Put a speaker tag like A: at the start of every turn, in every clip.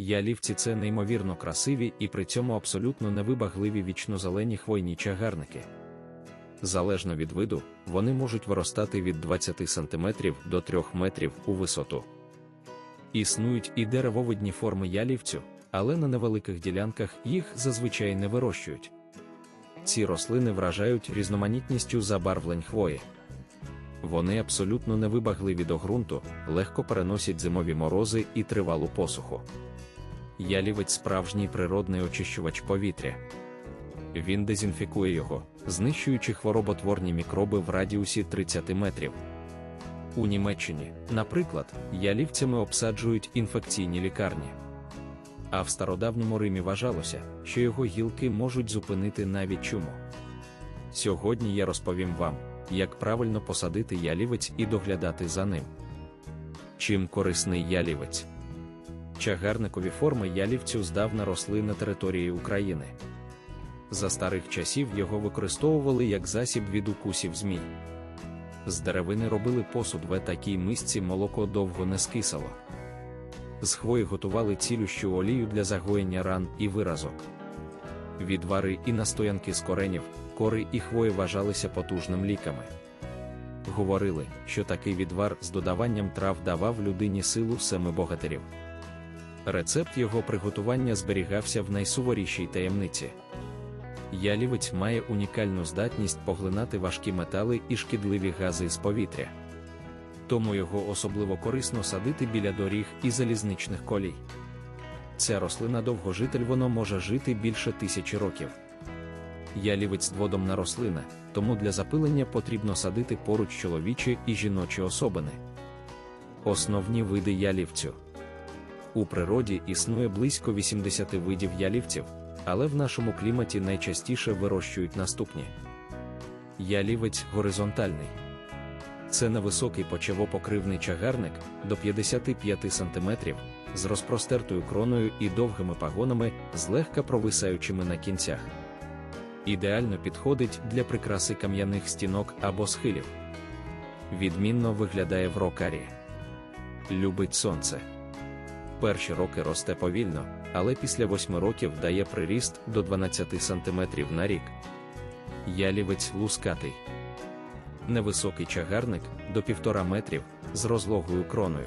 A: Ялівці це неймовірно красиві і при цьому абсолютно невибагливі вічнозелені хвойні чагарники. Залежно від виду, вони можуть виростати від 20 см до 3 метрів у висоту. Існують і деревовидні форми ялівцю, але на невеликих ділянках їх зазвичай не вирощують. Ці рослини вражають різноманітністю забарвлень хвої. Вони абсолютно невибагливі до ґрунту, легко переносять зимові морози і тривалу посуху. Ялівець справжній природний очищувач повітря. Він дезінфікує його, знищуючи хвороботворні мікроби в радіусі 30 метрів. У Німеччині, наприклад, ялівцями обсаджують інфекційні лікарні. А в стародавньому Римі вважалося, що його гілки можуть зупинити навіть чуму. Сьогодні я розповім вам, як правильно посадити ялівець і доглядати за ним. Чим корисний ялівець? Чагарникові форми ялівцю здавна росли на території України. За старих часів його використовували як засіб від укусів змій. З деревини робили посуд в такій мисці молоко довго не скисало. З хвої готували цілющу олію для загоєння ран і виразок. Відвари і настоянки з коренів, кори і хвої вважалися потужним ліками. Говорили, що такий відвар з додаванням трав давав людині силу семи богатирів. Рецепт його приготування зберігався в найсуворішій таємниці. Ялівець має унікальну здатність поглинати важкі метали і шкідливі гази з повітря. Тому його особливо корисно садити біля доріг і залізничних колій. Ця рослина довгожитель воно може жити більше тисячі років. Ялівець дводомна рослина, тому для запилення потрібно садити поруч чоловічі і жіночі особини. Основні види ялівцю. У природі існує близько 80 видів ялівців, але в нашому кліматі найчастіше вирощують наступні. Ялівець горизонтальний. Це невисокий почевопокривний чагарник до 55 см з розпростертою кроною і довгими пагонами, злегка провисаючими на кінцях. Ідеально підходить для прикраси кам'яних стінок або схилів. Відмінно виглядає в рокарі. Любить сонце. Перші роки росте повільно, але після 8 років дає приріст до 12 см на рік. Ялівець лускатий. Невисокий чагарник до 1,5 метрів з розлогою кроною.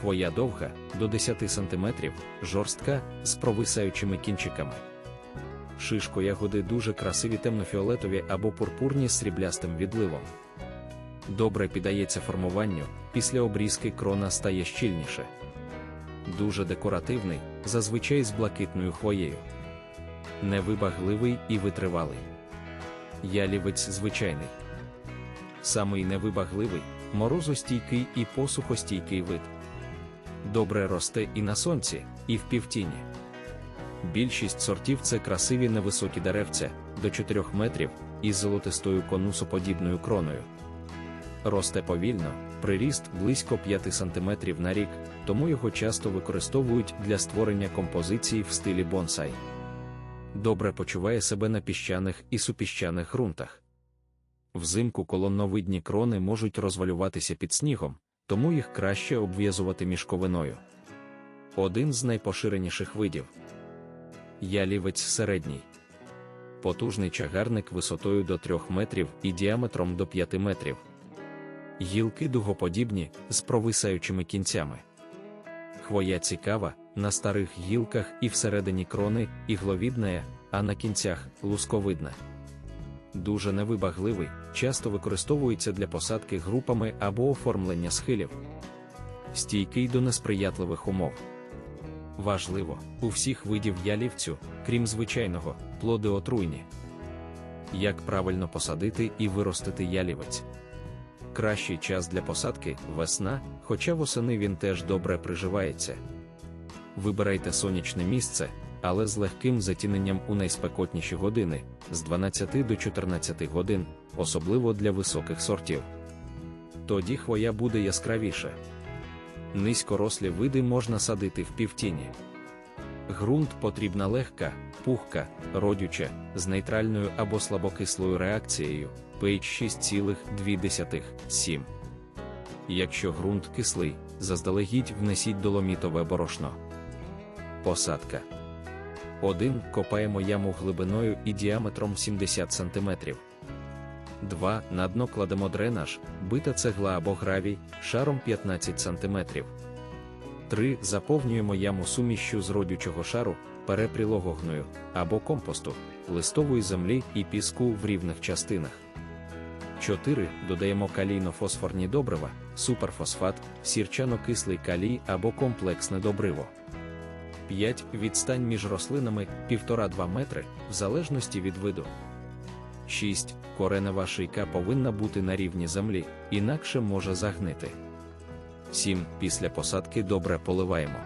A: Хвоя довга до 10 см, жорстка з провисаючими кінчиками. Шишко ягоди дуже красиві темнофіолетові або пурпурні з сріблястим відливом. Добре піддається формуванню, після обрізки крона стає щільніше. Дуже декоративний, зазвичай з блакитною хвоєю. Невибагливий і витривалий. Ялівець звичайний. Самий невибагливий, морозостійкий і посухостійкий вид. Добре росте і на сонці, і в півтіні. Більшість сортів це красиві невисокі деревця до 4 метрів із золотистою конусоподібною кроною. Росте повільно, приріст близько 5 см на рік, тому його часто використовують для створення композицій в стилі бонсай. Добре почуває себе на піщаних і супіщаних ґрунтах. Взимку колонновидні крони можуть розвалюватися під снігом, тому їх краще обв'язувати мішковиною. Один з найпоширеніших видів ялівець середній. Потужний чагарник висотою до 3 метрів і діаметром до 5 метрів. Гілки дугоподібні з провисаючими кінцями. Хвоя цікава, на старих гілках і всередині крони ігловідна, а на кінцях лусковидна. Дуже невибагливий, часто використовується для посадки групами або оформлення схилів. Стійкий до несприятливих умов. Важливо, у всіх видів ялівцю, крім звичайного, плоди отруйні. Як правильно посадити і виростити ялівець? Кращий час для посадки весна, хоча восени він теж добре приживається. Вибирайте сонячне місце, але з легким затіненням у найспекотніші години з 12 до 14 годин, особливо для високих сортів. Тоді хвоя буде яскравіше. Низькорослі види можна садити в півтіні. Ґрунт потрібна легка, пухка, родюча, з нейтральною або слабокислою реакцією pH 6,2-7. Якщо ґрунт кислий, заздалегідь внесіть доломітове борошно. Посадка. 1. Копаємо яму глибиною і діаметром 70 см. 2. На дно кладемо дренаж, бита цегла або гравій, шаром 15 см. 3. Заповнюємо яму сумішчю з родючого шару, перепрілого гною або компосту, листової землі і піску в рівних частинах. 4. Додаємо калійно-фосфорні добрива, суперфосфат, сірчано-кислий калій або комплексне добриво. 5. Відстань між рослинами 1,5-2 метри, в залежності від виду. 6. Коренева шийка повинна бути на рівні землі, інакше може загнити. 7. Після посадки добре поливаємо.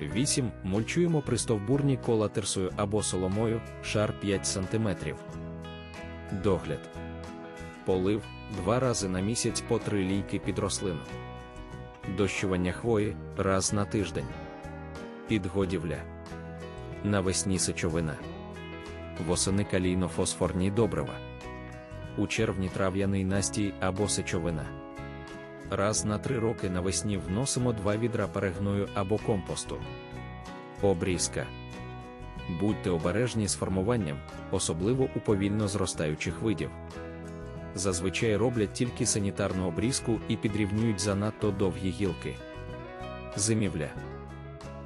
A: 8. Мульчуємо пристовбурні кола терсою або соломою, шар 5 см. Догляд. Полив два рази на місяць по 3 лійки під рослину. Дощування хвої раз на тиждень. Підгодівля. Навесні сечовина. Восени калійно-фосфорні добрива. У червні трав'яний настій або сечовина. Раз на три роки навесні вносимо два відра перегною або компосту. Обрізка. Будьте обережні з формуванням, особливо у повільно зростаючих видів. Зазвичай роблять тільки санітарну обрізку і підрівнюють занадто довгі гілки. Зимівля.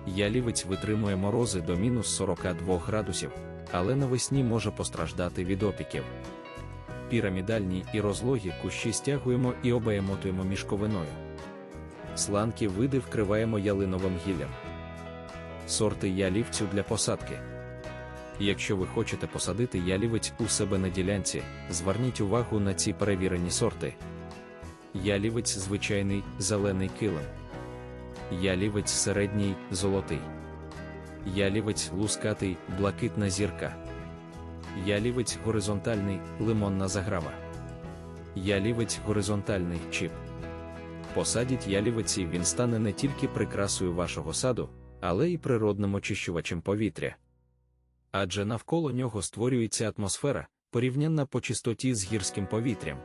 A: Ялівець витримує морози до мінус 42 градусів, але навесні може постраждати від опіків. Пірамідальні і розлогі кущі стягуємо і обеємотуємо мішковиною. Сланкі види вкриваємо ялиновим гіллям. Сорти ялівцю для посадки. Якщо ви хочете посадити ялівець у себе на ділянці, зверніть увагу на ці перевірені сорти. Ялівець звичайний зелений килим. Ялівець середній золотий. Ялівець лускатий блакитна зірка. Ялівець горизонтальний лимонна заграва. Ялівець горизонтальний чіп. Посадіть ялівець і він стане не тільки прикрасою вашого саду, але й природним очищувачем повітря. Адже навколо нього створюється атмосфера, порівнянна по чистоті з гірським повітрям.